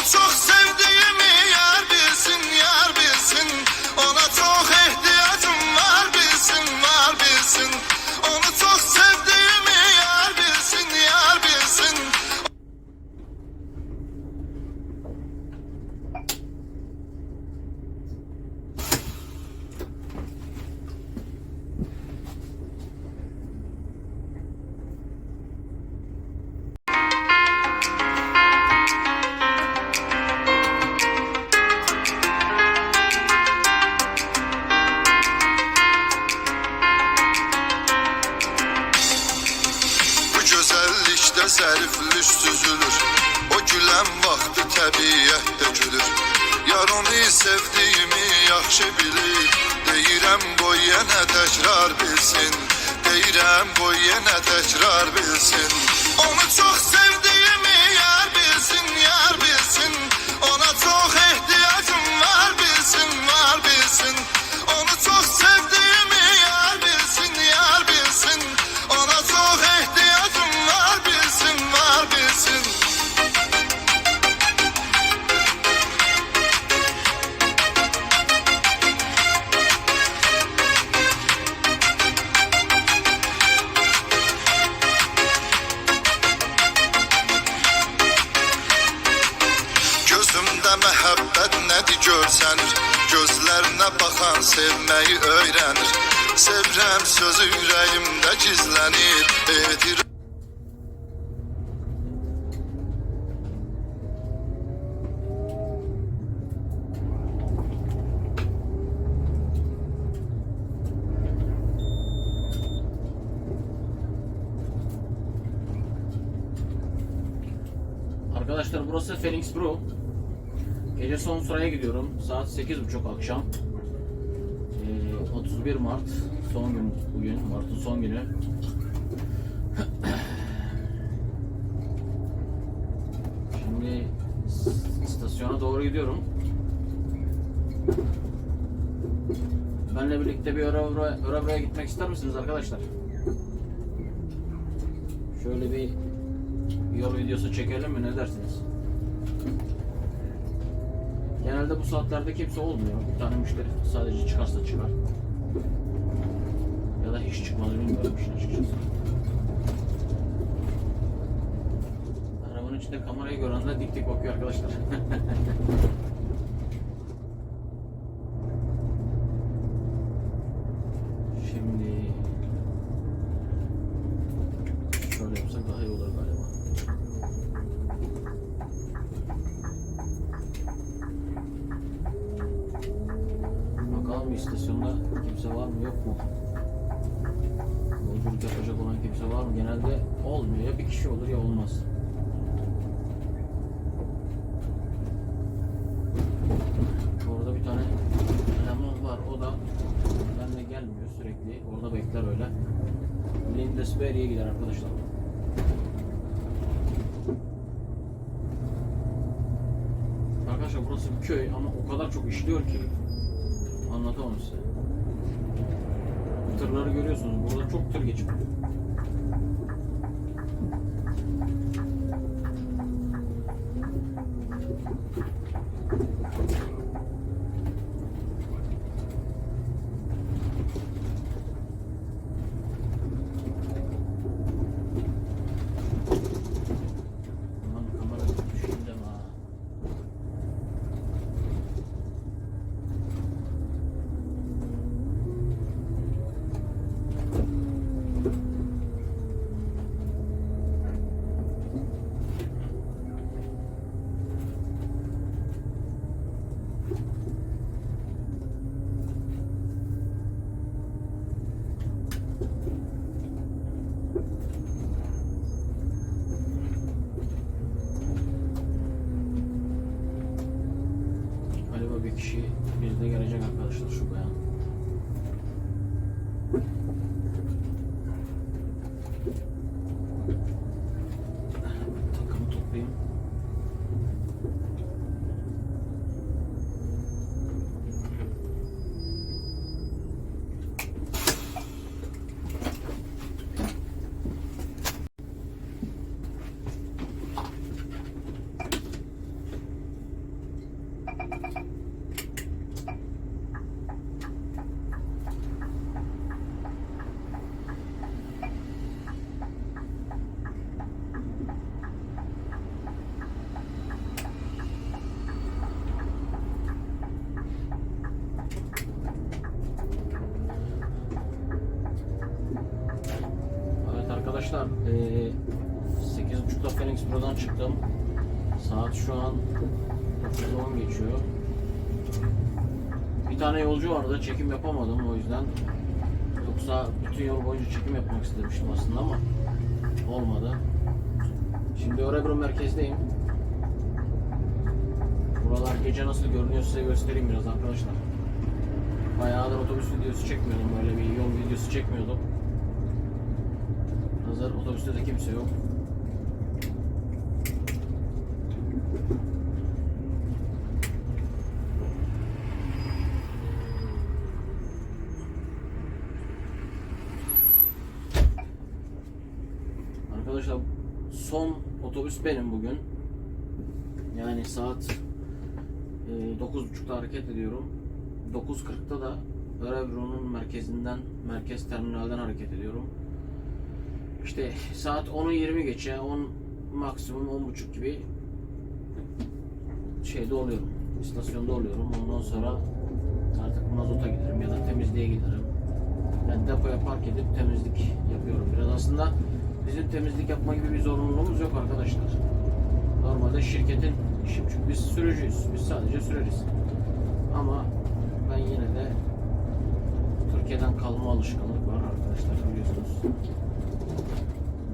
Onu çox zəriflik süzülür. O gülən vaxtı təbiətdə gülür Yar onu sevdiyimi yaxşı bilir. Deyirəm qoy yenə təkrar bilsin. Deyirəm qoy yenə təkrar bilsin. Onu çox sevdiyimi Sözü ürəyimdə gizlənir Etiraf Arkadaşlar burası Phoenix Brew. Gece son sıraya gidiyorum. Saat 8.30 akşam. Ee, 31 Mart son gün bugün. Mart'ın son günü. Şimdi istasyona doğru gidiyorum. Benle birlikte bir Örebro'ya Örebro'ya gitmek ister misiniz arkadaşlar? Şöyle bir yol videosu çekelim mi ne dersiniz? Genelde bu saatlerde kimse olmuyor. Bir tane müşteri sadece çıkarsa çıkar. Ya da hiç çıkmaz bilmiyorum işin açıkçası. Arabanın içinde kamerayı gören de dik dik bakıyor arkadaşlar. Şimdi şöyle yapsak daha iyi olur galiba. Bakalım istasyonda kimse var mı yok mu? Yolculuk yapacak olan kimse var mı? Genelde olmuyor. Ya bir kişi olmaz. Orada bir tane eleman var. O da benimle gelmiyor sürekli. Orada bekler öyle. Lindesberg'e gider arkadaşlar. Arkadaşlar burası bir köy ama o kadar çok işliyor ki anlatamam size. Tırları görüyorsunuz. Burada çok tır geçiyor. Arkadaşlar, eee 8.30'da Phoenix Pro'dan çıktım. Saat şu an 9.10 geçiyor. Bir tane yolcu vardı, çekim yapamadım o yüzden. Yoksa bütün yol boyunca çekim yapmak istemiştim aslında ama olmadı. Şimdi Örebro merkezdeyim. Buralar gece nasıl görünüyor size göstereyim biraz arkadaşlar. Bayağıdır otobüs videosu çekmiyordum, böyle bir yol videosu çekmiyordum. Hazır otobüste de kimse yok. Arkadaşlar son otobüs benim bugün. Yani saat e, 9.30'da hareket ediyorum. 9.40'da da Örebro'nun merkezinden, merkez terminalden hareket ediyorum. İşte saat 10'u 20 geçe 10 maksimum 10.30 gibi şeyde oluyorum. istasyonda oluyorum. Ondan sonra artık mazota giderim ya da temizliğe giderim. Ben depoya park edip temizlik yapıyorum. Biraz aslında bizim temizlik yapma gibi bir zorunluluğumuz yok arkadaşlar. Normalde şirketin işi çünkü biz sürücüyüz. Biz sadece süreriz. Ama ben yine de Türkiye'den kalma alışkanlık var arkadaşlar biliyorsunuz.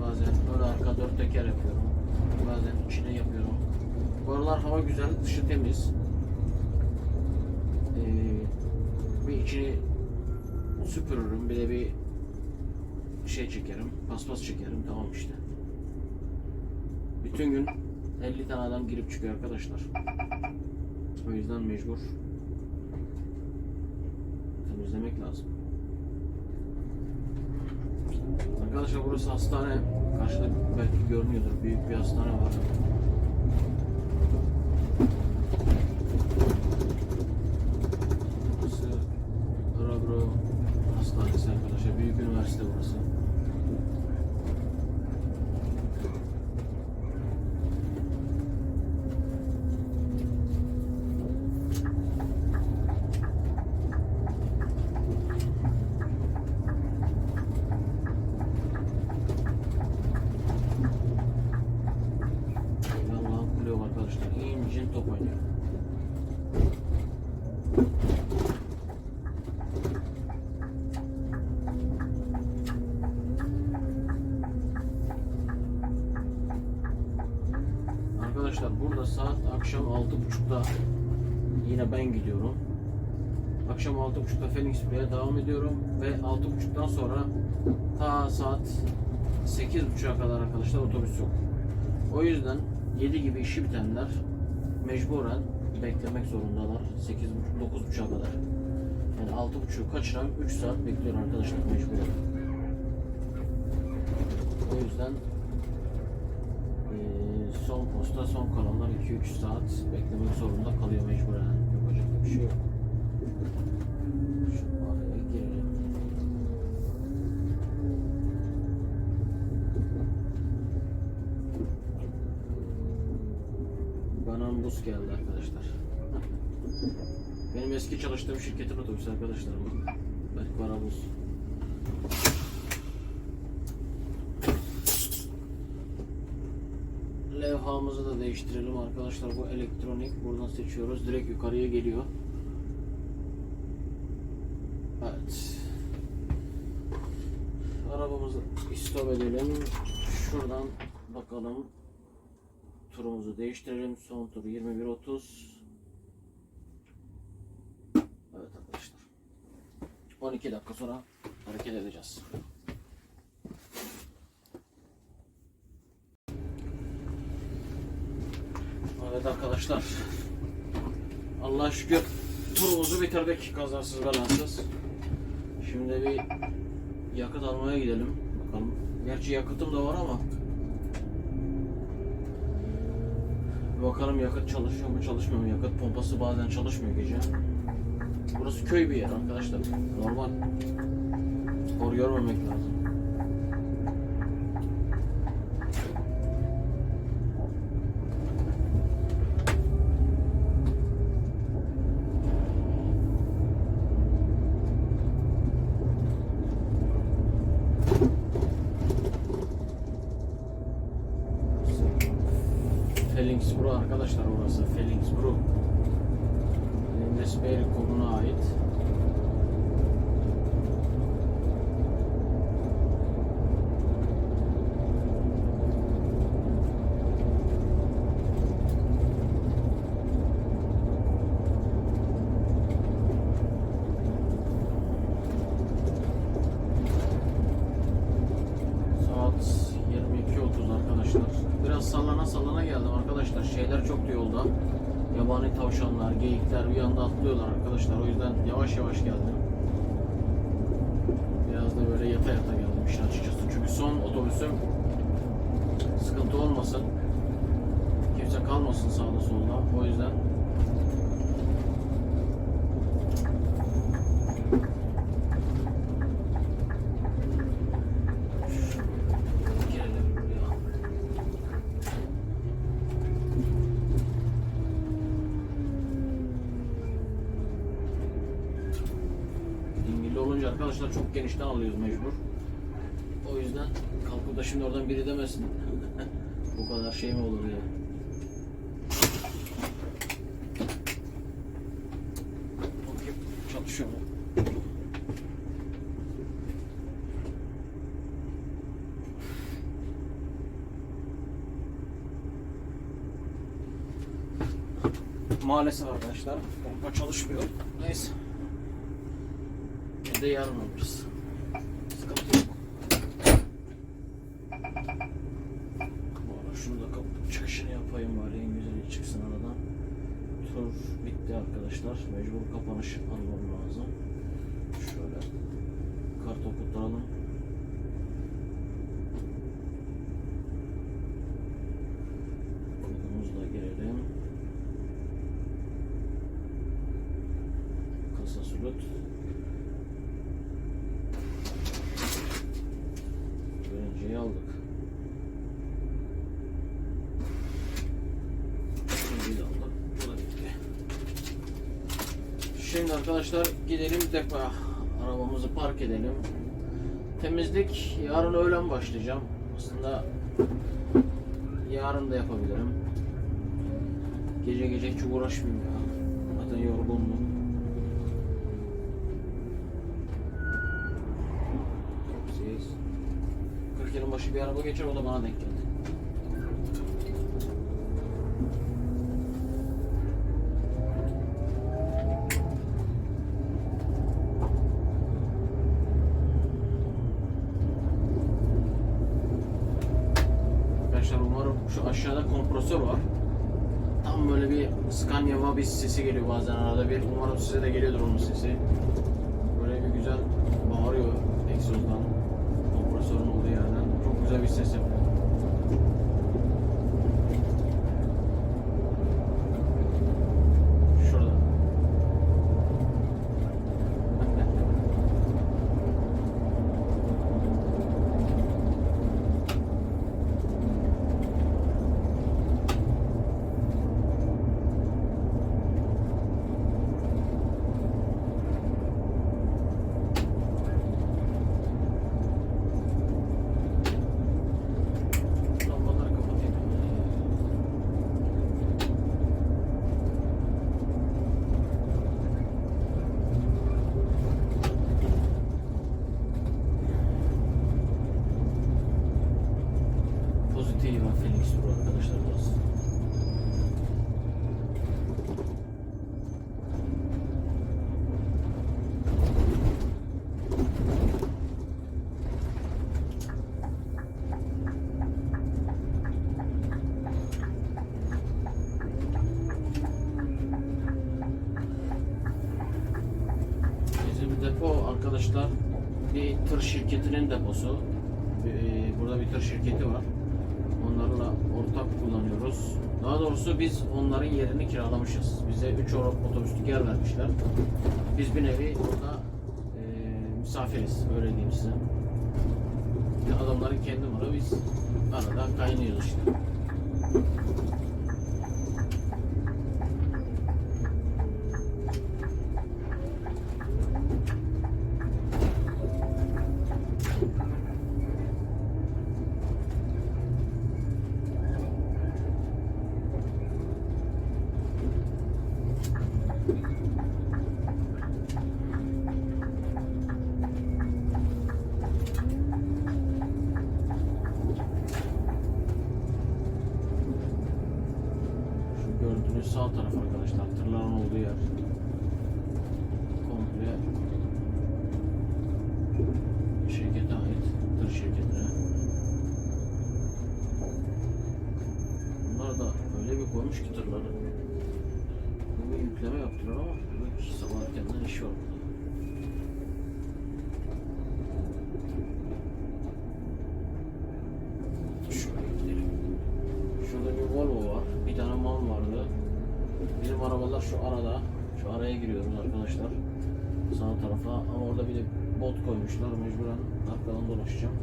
Bazen böyle arka dört teker yapıyorum. Bazen içine yapıyorum. Bu aralar hava güzel, dışı temiz. Ee, bir içini süpürürüm, bir de bir şey çekerim, paspas çekerim, tamam işte. Bütün gün 50 tane adam girip çıkıyor arkadaşlar. O yüzden mecbur temizlemek lazım. Arkadaşlar burası hastane. Karşıda belki görünüyordur. Büyük bir hastane var. Burası Arabro Hastanesi arkadaşlar. Büyük üniversite burası. Vallahi kule yok arkadaşlar. İncin top oynuyor. Arkadaşlar burada saat akşam 6.30'da yine ben gidiyorum. Akşam 6.30'da Phoenix Bey'e devam ediyorum ve 6.30'dan sonra ta saat 8.30'a kadar arkadaşlar otobüs yok. O yüzden 7 gibi işi bitenler mecburen beklemek zorundalar. 8.30 9.30'a kadar. Yani 6.30'u kaçıran 3 saat bekliyor arkadaşlar mecburen. O yüzden eee, son posta son kalanlar 2-3 saat beklemek zorunda kalıyor mecburen. Yapacak bir şey yok. Çalıştığım şirketin otobüsü arkadaşlar bu. Belki bana bus. Levhamızı da değiştirelim arkadaşlar. Bu elektronik. Buradan seçiyoruz. Direkt yukarıya geliyor. Evet. Arabamızı istop edelim. Şuradan bakalım. Turumuzu değiştirelim. Son tur 21.30. 12 dakika sonra hareket edeceğiz. Evet arkadaşlar. Allah'a şükür turumuzu bitirdik kazasız belasız. Şimdi bir yakıt almaya gidelim. Bakalım. Gerçi yakıtım da var ama Bakalım yakıt çalışıyor mu çalışmıyor mu? Yakıt pompası bazen çalışmıyor gece. Burası köy bir yer arkadaşlar. Normal. Hor görmemek lazım. Felixbro arkadaşlar orası. Felixbro. Lindesberg koluna atlıyorlar arkadaşlar. O yüzden yavaş yavaş geldim. Biraz da böyle yata yata geldim işin açıkçası. Çünkü son otobüsüm sıkıntı olmasın. Kimse kalmasın sağda solda. O yüzden girelim buraya. İngilizce olunca genişten alıyoruz mecbur. O yüzden kalkıp da şimdi oradan biri demesin. Bu kadar şey mi olur ya? Çalışıyor? Maalesef arkadaşlar pompa çalışmıyor. Neyse. Bir de yarın alırız. Sıkıntı yok. Bu ara şunu da kapatıp çıkışını yapayım bari en güzeli çıksın aradan. Tur bitti arkadaşlar. Kapanış almam lazım. Şöyle kart okutturalım. Kodumuzla girelim. Kasa sürüt. Birinciyi aldık. İkinciyi de aldık. Bu da bitti. Şimdi arkadaşlar gidelim depoya. Arabamızı park edelim. Temizlik yarın öğlen başlayacağım. Aslında yarın da yapabilirim. Gece gece hiç uğraşmayayım ya. Zaten yorgunum. 40 yılın başı bir araba geçer o da bana denk geldi. Arkadaşlar umarım şu aşağıda kompresör var. Tam böyle bir Vabis sesi geliyor bazen arada bir. Umarım size de geliyordur onun sesi. Böyle bir güzel bağırıyor egzozdan. Kompresörün olduğu yerden. Çok güzel bir ses yapıyor. Şurada. Lambaları kapatayım. Pozitif var Felix Pro arkadaşlar burası. arkadaşlar bir şirketinin deposu. Ee, Burada bir tır şirketi var. Onlarla ortak kullanıyoruz. Daha doğrusu biz onların yerini kiralamışız. Bize 3 otobüslük yer vermişler. Biz bir nevi orada e, misafiriz. Öyle diyeyim size. Adamların kendi malı biz arada kaynıyoruz işte. Şu gördüğünüz sağ taraf arkadaşlar tırların olduğu yer. Komple şirkete ait. Tır şirketine. Bunlar da öyle bir koymuş ki tırları. Bu bir yükleme yaptılar ama demek ki sabah erkenden iş var burada. Şurada bir Volvo var. Bir tane MAN vardı. Bizim arabalar şu arada. Şu araya giriyoruz arkadaşlar. Sağ tarafa. Ama orada bir de bot koymuşlar. Mecburen arkadan dolaşacağım.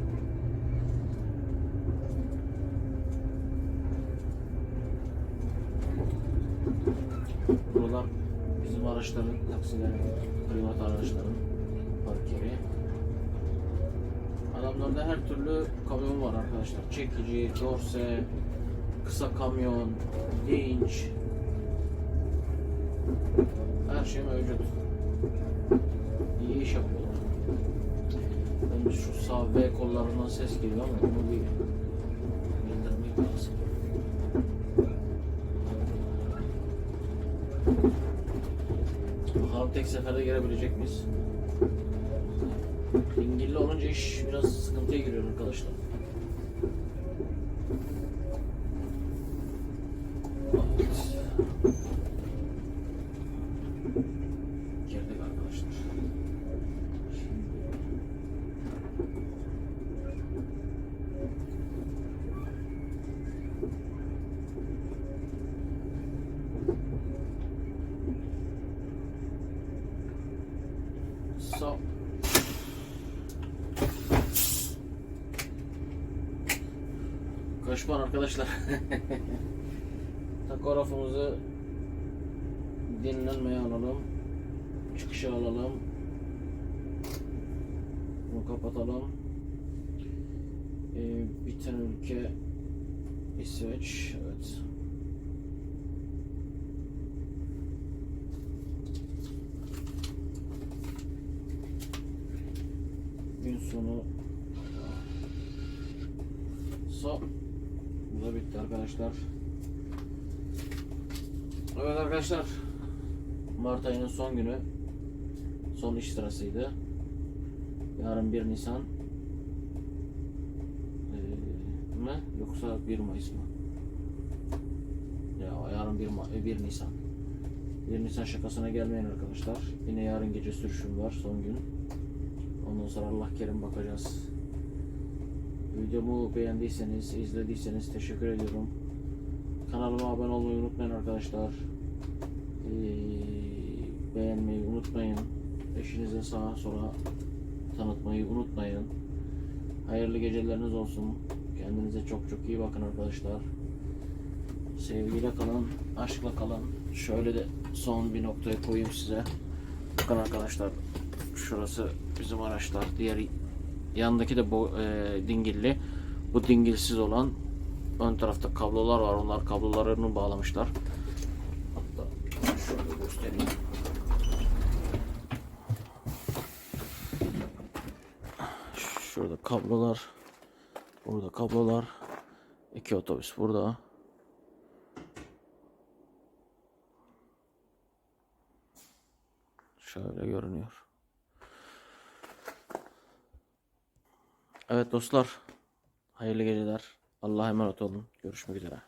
Buralar bizim araçların, taksilerin, privat araçların park yeri. Adamlarda her türlü kamyon var arkadaşlar. Çekici, dorse, kısa kamyon, vinç. Her şey mevcut. İyi iş yapıyorlar. Ben şu sağ V kollarından ses geliyor ama bunu bir bildirmek lazım. Bakalım tek seferde gelebilecek miyiz? Dingilli olunca iş biraz sıkıntıya giriyor arkadaşlar. Evet. Girdik arkadaşlar. Şimdi So. Koşman arkadaşlar. Takografımızı dinlenmeye alalım. Çıkışa alalım. Bunu kapatalım. Ee, biten ülke İsveç. Evet. Gün sonu So da bitti arkadaşlar. Evet arkadaşlar. Mart ayının son günü. Son iş sırasıydı. Yarın 1 Nisan. Ee, mi? Yoksa 1 Mayıs mı? Ya yarın 1, Ma- 1 Nisan. 1 Nisan şakasına gelmeyin arkadaşlar. Yine yarın gece sürüşüm var son gün. Ondan sonra Allah kerim bakacağız. Videomu beğendiyseniz, izlediyseniz teşekkür ediyorum. Kanalıma abone olmayı unutmayın arkadaşlar. Ee, beğenmeyi unutmayın. Eşinize sağa sola tanıtmayı unutmayın. Hayırlı geceleriniz olsun. Kendinize çok çok iyi bakın arkadaşlar. Sevgiyle kalın, aşkla kalın. Şöyle de son bir noktaya koyayım size. Bakın arkadaşlar, şurası bizim araçlar. Diğer yandaki de bu e, dingilli. Bu dingilsiz olan ön tarafta kablolar var. Onlar kablolarını bağlamışlar. Hatta şöyle göstereyim. Şurada kablolar. Burada kablolar. İki otobüs burada. Şöyle görünüyor. Evet dostlar. Hayırlı geceler. Allah'a emanet olun. Görüşmek üzere.